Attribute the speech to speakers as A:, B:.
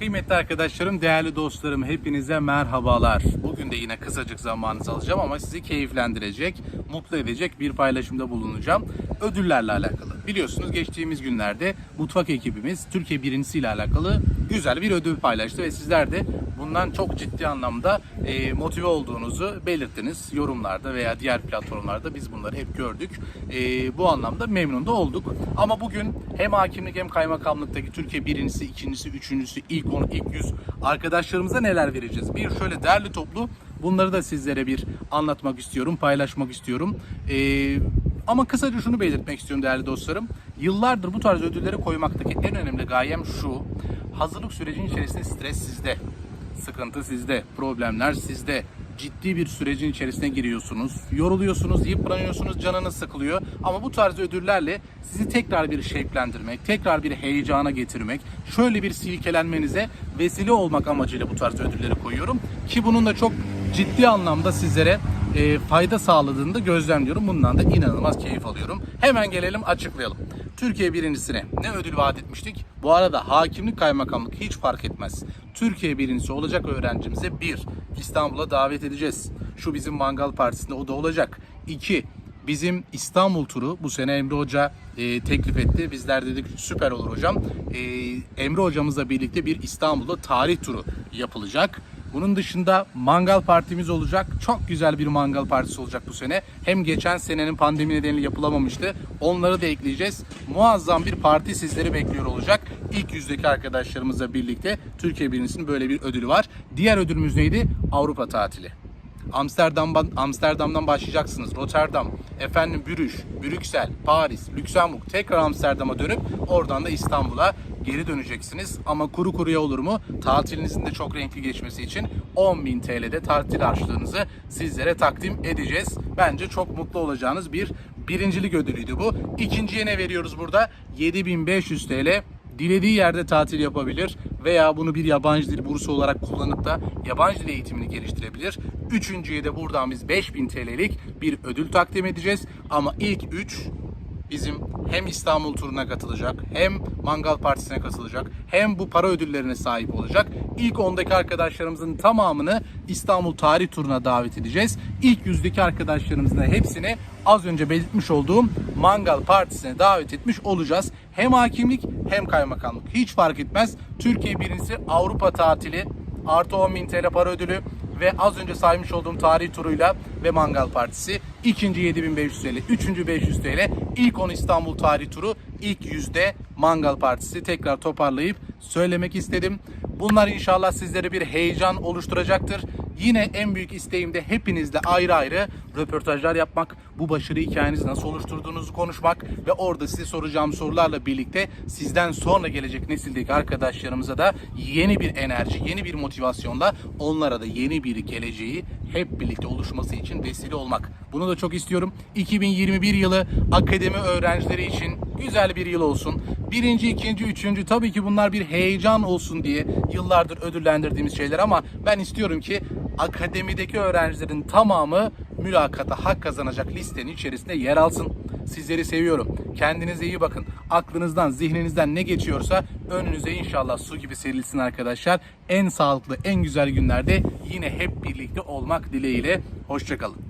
A: Kıymetli arkadaşlarım, değerli dostlarım hepinize merhabalar. Bugün de yine kısacık zamanınızı alacağım ama sizi keyiflendirecek, mutlu edecek bir paylaşımda bulunacağım. Ödüllerle alakalı. Biliyorsunuz geçtiğimiz günlerde mutfak ekibimiz Türkiye birincisi ile alakalı güzel bir ödül paylaştı ve sizler de bundan çok ciddi anlamda e, motive olduğunuzu belirttiniz yorumlarda veya diğer platformlarda biz bunları hep gördük. E, bu anlamda memnun da olduk. Ama bugün hem hakimlik hem kaymakamlıktaki Türkiye birincisi, ikincisi, üçüncüsü, ilk 10, ilk 100 arkadaşlarımıza neler vereceğiz? Bir şöyle derli toplu bunları da sizlere bir anlatmak istiyorum, paylaşmak istiyorum. E, ama kısaca şunu belirtmek istiyorum değerli dostlarım. Yıllardır bu tarz ödülleri koymaktaki en önemli gayem şu. Hazırlık sürecinin içerisinde stres sizde. Sıkıntı sizde, problemler sizde. Ciddi bir sürecin içerisine giriyorsunuz. Yoruluyorsunuz, yıpranıyorsunuz, canınız sıkılıyor. Ama bu tarz ödüllerle sizi tekrar bir şevklendirmek, tekrar bir heyecana getirmek, şöyle bir silkelenmenize vesile olmak amacıyla bu tarz ödülleri koyuyorum. Ki bunun da çok ciddi anlamda sizlere e, fayda sağladığını da gözlemliyorum. Bundan da inanılmaz keyif alıyorum. Hemen gelelim açıklayalım. Türkiye birincisine ne ödül vaat etmiştik? Bu arada hakimlik kaymakamlık hiç fark etmez. Türkiye birincisi olacak öğrencimize bir İstanbul'a davet edeceğiz. Şu bizim mangal partisinde o da olacak. İki Bizim İstanbul turu bu sene Emre Hoca e, teklif etti. Bizler dedik süper olur hocam. E, Emre hocamızla birlikte bir İstanbul'da tarih turu yapılacak. Bunun dışında mangal partimiz olacak. Çok güzel bir mangal partisi olacak bu sene. Hem geçen senenin pandemi nedeniyle yapılamamıştı. Onları da ekleyeceğiz. Muazzam bir parti sizleri bekliyor olacak. İlk yüzdeki arkadaşlarımızla birlikte Türkiye birincisinin böyle bir ödülü var. Diğer ödülümüz neydi? Avrupa tatili. Amsterdam'dan Amsterdam'dan başlayacaksınız. Rotterdam, efendim Brüj, Brüksel, Paris, Lüksemburg tekrar Amsterdam'a dönüp oradan da İstanbul'a geri döneceksiniz. Ama kuru kuruya olur mu? Tatilinizin de çok renkli geçmesi için 10.000 TL'de tatil harçlığınızı sizlere takdim edeceğiz. Bence çok mutlu olacağınız bir birincilik ödülüydü bu. İkinciye ne veriyoruz burada? 7500 TL dilediği yerde tatil yapabilir veya bunu bir yabancı dil bursu olarak kullanıp da yabancı dil eğitimini geliştirebilir. Üçüncüye de buradan biz 5000 TL'lik bir ödül takdim edeceğiz. Ama ilk 3 bizim hem İstanbul turuna katılacak, hem Mangal Partisi'ne katılacak, hem bu para ödüllerine sahip olacak. İlk 10'daki arkadaşlarımızın tamamını İstanbul Tarih Turu'na davet edeceğiz. İlk yüzdeki arkadaşlarımızın da hepsini az önce belirtmiş olduğum Mangal Partisi'ne davet etmiş olacağız. Hem hakimlik hem kaymakamlık. Hiç fark etmez. Türkiye birincisi Avrupa tatili artı 10.000 TL para ödülü ve az önce saymış olduğum tarih turuyla ve mangal partisi. ikinci 7500 TL, üçüncü 500 TL, ilk 10 İstanbul tarih turu, ilk yüzde mangal partisi tekrar toparlayıp söylemek istedim. Bunlar inşallah sizlere bir heyecan oluşturacaktır. Yine en büyük isteğim de hepinizle ayrı ayrı röportajlar yapmak, bu başarı hikayenizi nasıl oluşturduğunuzu konuşmak ve orada size soracağım sorularla birlikte sizden sonra gelecek nesildeki arkadaşlarımıza da yeni bir enerji, yeni bir motivasyonla onlara da yeni bir geleceği hep birlikte oluşması için vesile olmak. Bunu da çok istiyorum. 2021 yılı akademi öğrencileri için güzel bir yıl olsun. Birinci, ikinci, üçüncü tabii ki bunlar bir heyecan olsun diye yıllardır ödüllendirdiğimiz şeyler ama ben istiyorum ki akademideki öğrencilerin tamamı mülakata hak kazanacak listenin içerisinde yer alsın. Sizleri seviyorum. Kendinize iyi bakın. Aklınızdan, zihninizden ne geçiyorsa önünüze inşallah su gibi serilsin arkadaşlar. En sağlıklı, en güzel günlerde yine hep birlikte olmak dileğiyle. Hoşçakalın.